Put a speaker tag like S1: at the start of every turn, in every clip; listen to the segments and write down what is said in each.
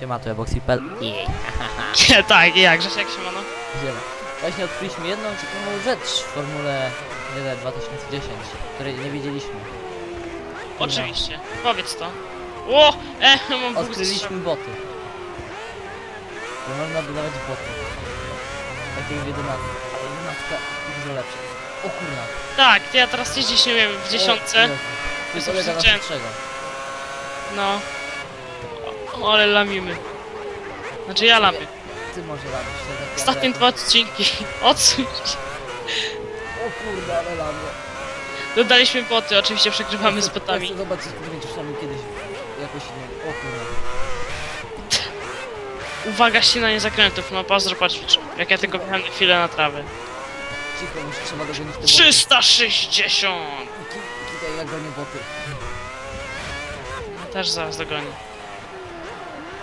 S1: Siema, to Eboxy.pl Jej,
S2: tak, jak, Grzesiek Siemano?
S1: idziemy. Właśnie odkryliśmy jedną ciekawą rzecz w Formule 1 2010, której nie wiedzieliśmy.
S2: Oczywiście, powiedz to. Ło, e, mam.
S1: Odkryliśmy boty. Że można dodawać boty. Tak jak w 11, ale 11 dużo lepsza. O kurna.
S2: Tak, ja teraz jeździć nie wiem, w dziesiątce.
S1: To
S2: Jest
S1: polega na czego?
S2: No. Ale lamimy. Znaczy ja lamię.
S1: Ty może tak
S2: Ostatnie dwa odcinki. Odsuń się.
S1: O kurde, ale lamię.
S2: Dodaliśmy boty, oczywiście przegrywamy z
S1: Ja
S2: botami.
S1: chcę zobaczyć, czy będziesz przynajmniej kiedyś jakoś nie... O kurna.
S2: Uwaga, ścinanie zakrętów, no pozdro patrz, jak ja tylko na chwilę na trawę.
S1: Cicho, już trzeba dogonić te boty.
S2: 360!
S1: Ki- Kitaj, ja gonię boty.
S2: No też zaraz dogonię.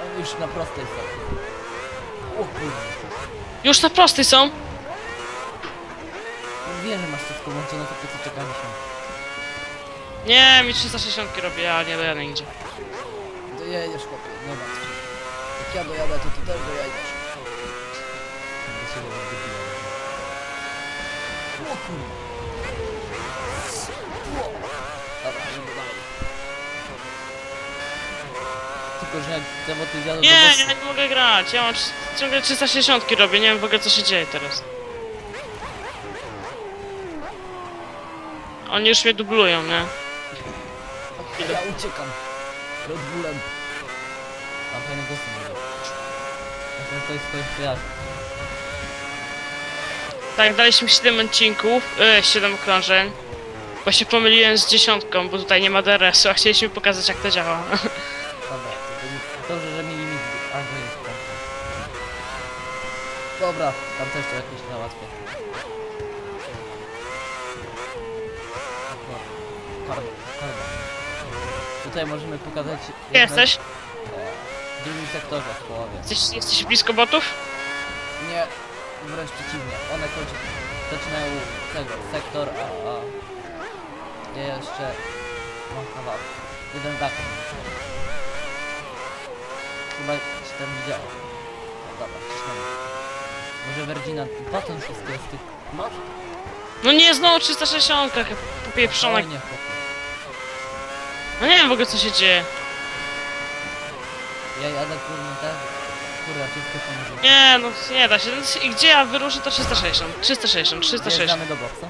S1: On już na prostej są. O kurde.
S2: Już na prostej są?
S1: Wiem, że masz wszystko włączone, po co czekaliśmy?
S2: Nie, mi 360 robię, ja nie dojadę nigdzie.
S1: Dojedziesz chłopie, nie ma co. Jak ja dojadę, to ty też dojedziesz. Się. O kurde. Dobra, idę dalej. Tylko, że jak te boty zjadą
S2: Nie, ja nie mogę grać, ja mam trz- ciągle 360 robię, nie wiem w ogóle co się dzieje teraz. Oni już mnie dublują, nie?
S1: ja uciekam. Red Bullem. Mam fajny głos na niego. Ja to jest swoich przyjaciół.
S2: Tak, daliśmy 7 odcinków, yy, 7 okrążeń. Bo się pomyliłem z dziesiątką, bo tutaj nie ma DRS-u, a chcieliśmy pokazać jak to działa.
S1: Dobra, tam też to jakieś załatwię. Karbo. Tutaj możemy pokazać...
S2: Gdzie jesteś?
S1: W drugim sektorze w połowie.
S2: jesteś? Jesteś blisko botów?
S1: Nie, wręcz przeciwnie. One kończą... Zaczynają tego, sektor, a... a ja jeszcze... Mam kawałek. Jeden zakon. Chyba się tam widziało. No dobra, cisnąmy. Może Virgina baton wszystko jest tych... Masz?
S2: No nie, znowu 360, chyba popieprzona.
S1: Chłopie.
S2: No nie wiem w ogóle co się dzieje.
S1: Ja jadę kurde tak... Kurde, wszystko pomoże.
S2: Nie, no nie da się. No, I gdzie ja wyruszę to 360, 360, 360.
S1: Wjeżdżamy do boksa.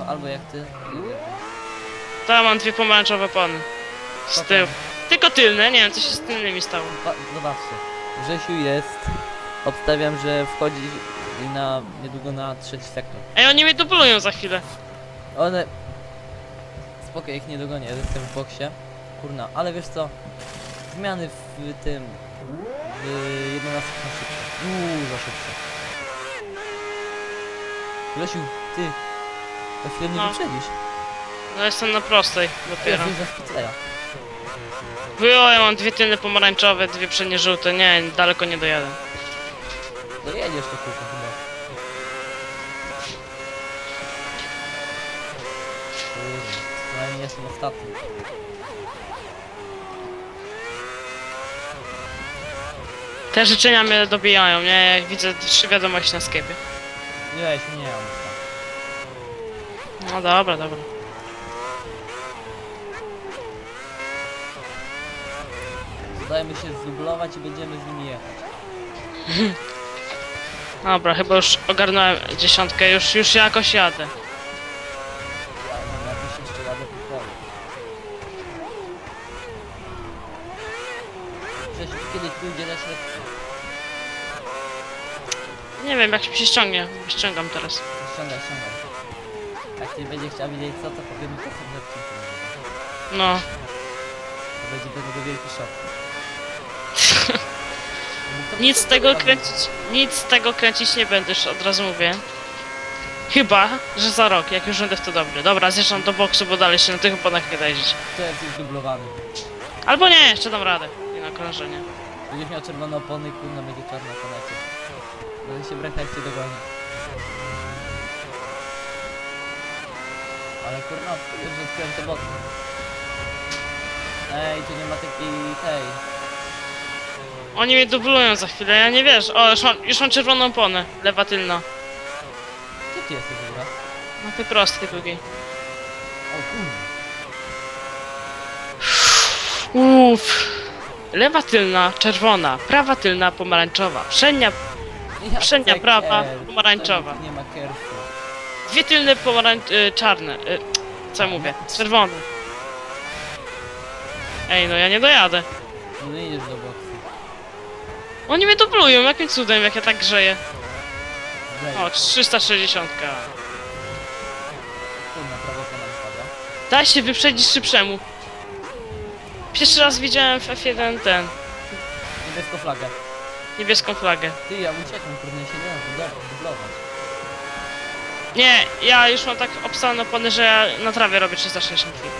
S1: O, albo jak ty.
S2: Tam mam dwie pomarańczowe pony. Z tyłu. Tylko tylne, nie wiem co się z tylnymi stało.
S1: Zobaczcie. Grzesiu jest. Obstawiam, że wchodzi na niedługo na trzeci sektor.
S2: Ej, oni mnie dublują za chwilę.
S1: One... Spoko, ich nie dogonię, ja jestem w boksie. Kurna, ale wiesz co? Zmiany w tym... W 11 są szybsze. Dużo szybsze. Grzesiu, ty... To chwilę mnie
S2: No.
S1: wyprzedzisz.
S2: No jestem na prostej
S1: Ja
S2: dopiero.
S1: Pitleya.
S2: Wyjąłem, ja mam dwie tylne pomarańczowe, dwie przednie żółte. Nie, daleko nie dojadę.
S1: Dojedziesz to kółko chyba. Kurde, co najmniej jestem ostatni.
S2: Te życzenia mnie dobijają, nie? Jak widzę trzy wiadomości na sklepie.
S1: Nie, ja się nie mam
S2: No dobra, dobra.
S1: Dajmy się zdublować i będziemy z nimi jechać.
S2: Dobra, chyba już ogarnąłem dziesiątkę, już, już jakoś jadę.
S1: Ja mam jakoś jeszcze jadę po polu. Grzesiu, kiedyś pójdzie na środku.
S2: Nie wiem, jak się ściągnie. Ściągam teraz.
S1: Ściągaj, ściągaj. Jak ty będzie chciał wiedzieć co, to powiemy to sobie odcinku.
S2: No.
S1: To będzie niego wielki szok.
S2: Nic z tego kręcić, nic z tego kręcić nie już od razu mówię. Chyba, że za rok, jak już będę w to dobry. Dobra, zjeżdżam do boksu, bo dalej się na tych oponach nie da jeździć.
S1: To jest już dublowany.
S2: Albo nie, jeszcze dam radę. Nie na krążenie.
S1: Będziesz miał czerwone opony i kurna będzie czarna oponecie. Będę się brać jak cię dogoni. Ale kurna, już odkryłem te boty. Ej, tu nie ma takiej tej
S2: Oni mnie dublują za chwilę, ja nie wiesz. O, już mam, już mam czerwoną ponę. Lewa tylna.
S1: Gdzie ty jesteś w ogóle?
S2: Na tej prostej drugiej.
S1: O kurwa.
S2: Uff. Lewa tylna, czerwona. Prawa tylna, pomarańczowa. Przednia,
S1: Ja
S2: Przednia
S1: chcę
S2: prawa,
S1: kerf.
S2: pomarańczowa.
S1: Nie ma kerfu.
S2: dwie tylne, pomarańcz... Y, czarne. Y, co ja mówię? Czerwone. Ej, no ja nie dojadę.
S1: No nie idziesz do.
S2: Oni mnie dublują, jakim cudem, jak ja tak grzeję. O, 360.
S1: Kurna, prawo po nam spada.
S2: Daj się wyprzedzić szybszemu. Pierwszy raz widziałem w F1 ten,
S1: Niebieską flagę.
S2: niebieską flagę.
S1: Ty, ja uciekam, kurde, ja się nie dublować.
S2: Nie, ja już mam tak obstane opony, że ja na trawie robię 360 chwil.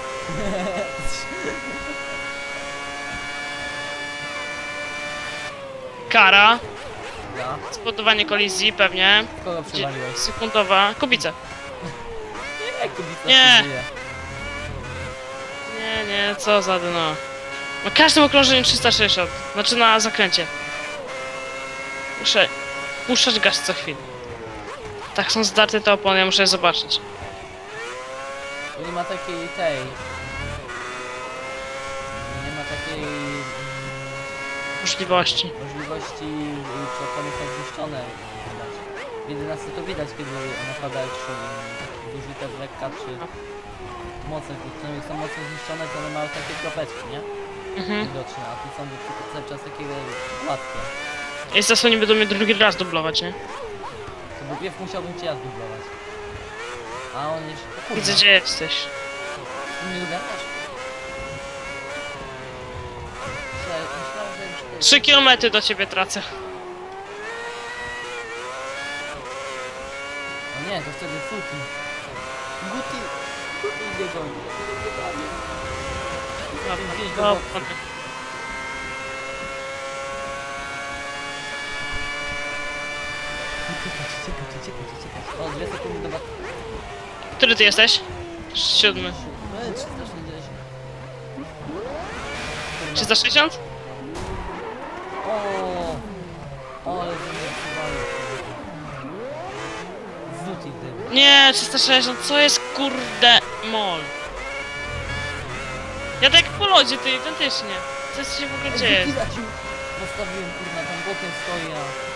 S2: Kara,
S1: Ja?
S2: spowodowanie kolizji pewnie.
S1: Kogo
S2: Dzie-
S1: przewaliłeś?
S2: Sekundowa, kubica.
S1: Nie, kubica
S2: Nie.
S1: żyje.
S2: Nie, nie, co za dno. Na każdym okrążeniu 360, znaczy na zakręcie. Muszę puszczać gaz co chwilę. Tak są zdarte te opony, ja muszę je zobaczyć.
S1: Bo nie ma takiej tej... Nie ma takiej... mm,
S2: Możliwości.
S1: możliwości, y, są zniszczone. widać. W 11 to widać, kiedy czy są takie zużyte z lekka, czy zniszczone. Jak są mocno zniszczone, to one mają takie kropeczki, nie?
S2: Mhm.
S1: Widoczne, a tu są tylko cały czas takie gładkie.
S2: Jest to, nie będą mnie drugi raz dublować, nie?
S1: To bo pierw musiałbym cię ja zdublować. A on jeszcze... O kurwa,
S2: Widzę, gdzie jesteś.
S1: Ty mnie uderzasz?
S2: 3 km do ciebie tracę.
S1: No nie, to wtedy Fuki. Guti! Guti idzie do mnie. Gdzieś do
S2: No,
S1: boku. pan- Uciekać, uciekać, uciekać, uciekać. O, dwie sekundy do boku.
S2: Który ty jesteś? Siódmy.
S1: No Siódmy,
S2: 360. Nie, 360, co jest kurde mol? Ja tak po lodzie, ty identycznie. Co się w ogóle dzieje?
S1: Postawiłem kurna, tam bokiem stoi, a...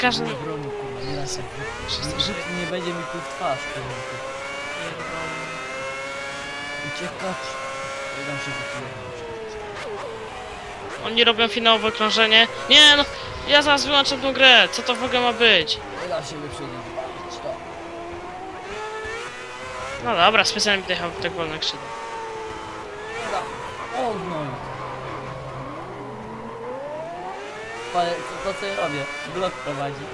S2: Każdy...
S1: Nie broni, kurwa, nie się. Rzut nie będzie mi tu w twarz, kurwa. Uciekać. Ja dam się wytłumaczyć.
S2: Oni robią finałowe okrążenie. Nie no, ja zaraz wyłączam tą grę. Co to w ogóle ma być?
S1: Nie da się wyprzedzić. To.
S2: No dobra, specjalnie jechał w tak wolne skrzydło.
S1: Da. O, gnoj. Ale to, to co ja robię? Blok prowadzi.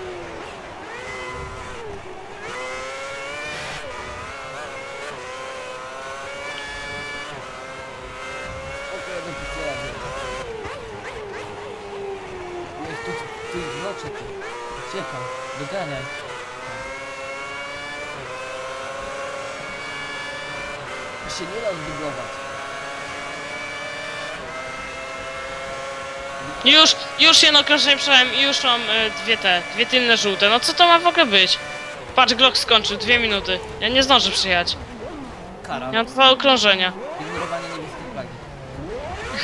S1: Okej, do pizzera Niech tu, tu wloczę ty. Uciekam. Doganiaj. się nie da zdublować.
S2: Już, już jedno okrążenie przejechałem i już mam y, dwie te, dwie tylne żółte. No co to ma w ogóle być? Patrz, Glock skończył, dwie minuty. Ja nie zdążę przyjechać.
S1: Kara.
S2: Ja mam dwa okrążenia.
S1: Ignorowanie niebieskiej flagi.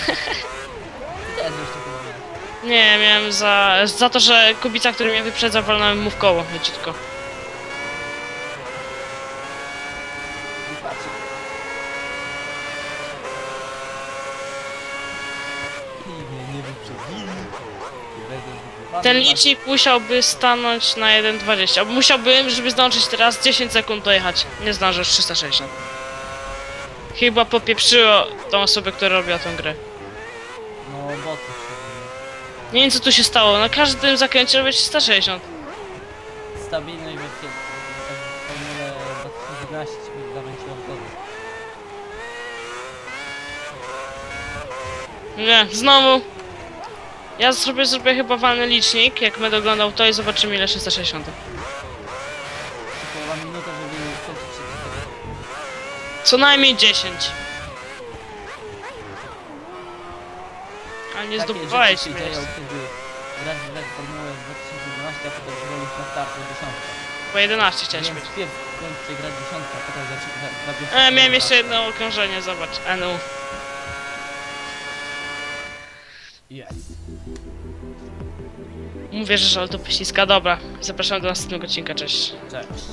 S1: Ty też jeszcze powiedziałem.
S2: Nie, miałem za, za to, że Kubica, który mnie wyprzedza, walnąłem mu w koło, leciutko. Ten licznik musiałby stanąć na 1.20. Albo Musiałbym, żeby zdążyć teraz 10 sekund dojechać. Nie zdążę już 360. Chyba popieprzyło tą osobę, która robiła tę grę. Nie wiem co tu się stało, na każdym zakręcie robię 360.
S1: Stabilność we Formule 2011 mi zawęciłam kodu.
S2: Nie, znowu. Ja sobie zrobię chyba walny licznik, jak będę oglądał to i zobaczymy ile 360.
S1: Połowa minuta, żeby skończyć się do tego.
S2: Co najmniej 10. Nie zdobywałeś miejsc.
S1: grasz w Formułę w 2012, a potem wolisz na starcie dziesiątkę.
S2: Po 11 chciałeś mieć.
S1: wpierw kończy grać dziesiątka, a potem zabiesz...
S2: E, miałem jeszcze jedno okrążenie, zobacz. Enu.
S1: Jest.
S2: Mówię, że żal to pościska. Dobra, zapraszam do następnego odcinka, cześć.
S1: Cześć.